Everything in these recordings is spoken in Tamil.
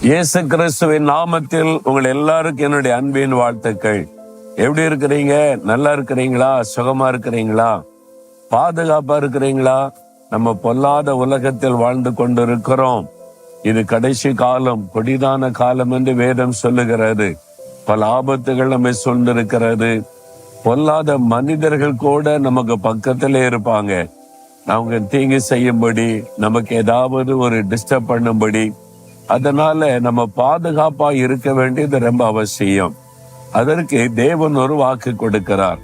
இயேசு கிறிஸ்துவின் நாமத்தில் உங்கள் எல்லாருக்கும் என்னுடைய அன்பின் வாழ்த்துக்கள். எப்படி இருக்கிறீங்க? நல்லா இருக்கிறீங்களா? சுகமா இருக்கிறீங்களா? பாதுகாப்பா இருக்கிறீங்களா? நம்ம பொல்லாத உலகத்தில் வாழ்ந்து கொண்டிருக்கிறோம். இது கடைசி காலம் கொடிதான காலம் என்று வேதம் சொல்லுகிறது. பல ஆபத்துகள் நம்மை சொல்லிருக்கிறது பொல்லாத மனிதர்கள் கூட நமக்கு பக்கத்துல இருப்பாங்க. அவங்க தீங்கு செய்யும்படி நமக்கு ஏதாவது ஒரு டிஸ்டர்ப் பண்ணும்படி அதனால நம்ம பாதுகாப்பா இருக்க வேண்டியது ரொம்ப அவசியம். அதற்கு தேவன் ஒரு வாக்கு கொடுக்கிறார்.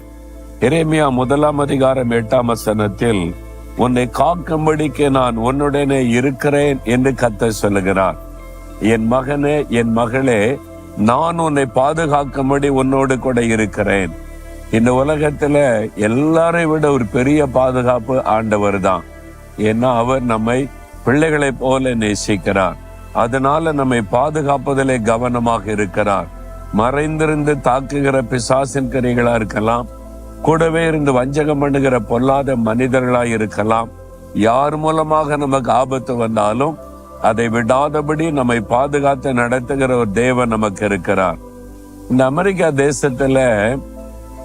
இறைமையா முதலாம் அதிகாரம் எட்டாம் வசனத்தில் உன்னை காக்கும்படிக்கு நான் உன்னுடனே இருக்கிறேன் என்று கத்த சொல்லுகிறார். என் மகனே என் மகளே நான் உன்னை பாதுகாக்கும்படி உன்னோடு கூட இருக்கிறேன். இந்த உலகத்துல எல்லாரையும் விட ஒரு பெரிய பாதுகாப்பு ஆண்டவர் தான். ஏன்னா அவர் நம்மை பிள்ளைகளை போல நேசிக்கிறார். அதனால நம்மை பாதுகாப்பதிலே கவனமாக இருக்கிறார். மறைந்திருந்து தாக்குகிற பிசாசின் கரிகளா இருக்கலாம் கூடவே இருந்து வஞ்சகம் பண்ணுகிற பொல்லாத மனிதர்களா இருக்கலாம். யார் மூலமாக நமக்கு ஆபத்து வந்தாலும் அதை விடாதபடி நம்மை பாதுகாத்து நடத்துகிற ஒரு தேவன் நமக்கு இருக்கிறார். இந்த அமெரிக்கா தேசத்துல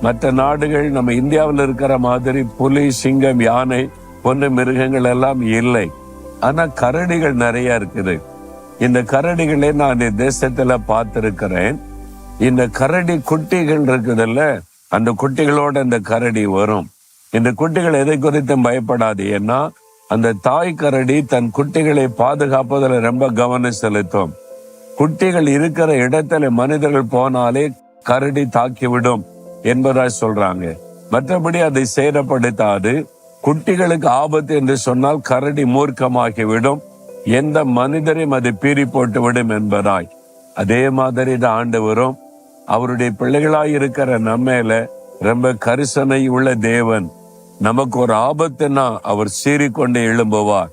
மற்ற நாடுகள் நம்ம இந்தியாவில் இருக்கிற மாதிரி புலி சிங்கம் யானை போன்ற மிருகங்கள் எல்லாம் இல்லை. ஆனா கரடிகள் நிறைய இருக்குது. இந்த கரடிகளை நான் இந்த தேசத்துல பார்த்திருக்கிறேன். இந்த கரடி குட்டிகள் இருக்குதுல்ல அந்த குட்டிகளோட இந்த கரடி வரும். இந்த குட்டிகள் எதை குறித்தும் பயப்படாது. ஏன்னா அந்த தாய் கரடி தன் குட்டிகளை பாதுகாப்பதில் ரொம்ப கவனம் செலுத்தும். குட்டிகள் இருக்கிற இடத்துல மனிதர்கள் போனாலே கரடி தாக்கிவிடும். என்பதாய் சொல்றாங்க. மற்றபடி அதை சேதப்படுத்தாது. குட்டிகளுக்கு ஆபத்து என்று சொன்னால் கரடி மூர்க்கமாகிவிடும். எந்த மனிதரையும் அது பீறி போட்டு விடும் என்பதாய். அதே மாதிரி தான் ஆண்டவரும் அவருடைய பிள்ளைகளாய் இருக்கிற நம்மையில ரொம்ப கரிசனை உள்ள தேவன். நமக்கு ஒரு ஆபத்துன்னா அவர் சீறிக்கொண்டு எழும்புவார்.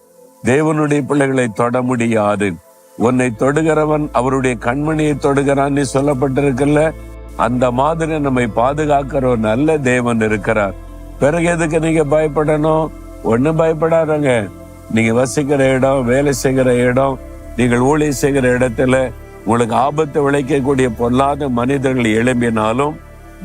தேவனுடைய பிள்ளைகளை தொட முடியாது. உன்னை தொடுகிறவன் அவருடைய கண்மணியை தொடுகிறான்னு சொல்லப்பட்டிருக்குல்ல. அந்த மாதிரி நம்மை பாதுகாக்கிற ஒரு நல்ல தேவன் இருக்கிறார். பிறகு எதுக்கு நீங்க பயப்படணும்? ஒன்றும் பயப்படாதங்க. நீங்க வசிக்கிற இடம் வேலை செய்கிற இடம் நீங்கள் ஊழியம் செய்கிற இடத்துல உங்களுக்கு ஆபத்து விளைக்கக்கூடிய பொல்லாத மனிதர்கள் எழும்பினாலும்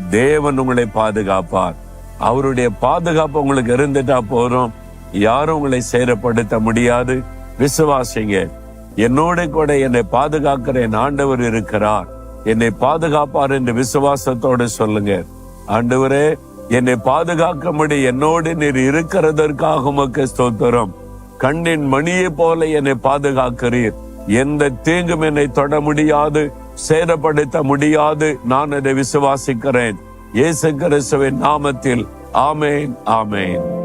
தேவன் உங்களை பாதுகாப்பார். அவருடைய பாதுகாப்பு உங்களுக்கு இருந்துட்டா போறோம் யாரும் உங்களை சேரப்படுத்த முடியாது. விசுவாசிங்க. என்னோட கூட என்னை பாதுகாக்கிற என் ஆண்டவர் இருக்கிறார். என்னை பாதுகாப்பார் என்று விசுவாசத்தோடு சொல்லுங்க. ஆண்டவரே என்னை பாதுகாக்கும்படி என்னோடு நீர் இருக்கிறதற்காக உமக்கு ஸ்தோத்திரம். கண்ணின் மணியை போல என்னை பாதுகாக்கிறீர். எந்த தீங்கும் என்னை தொட முடியாது சேதப்படுத்த முடியாது. நான் அதை விசுவாசிக்கிறேன். இயேசு கிறிஸ்துவின் நாமத்தில் ஆமேன் ஆமேன்.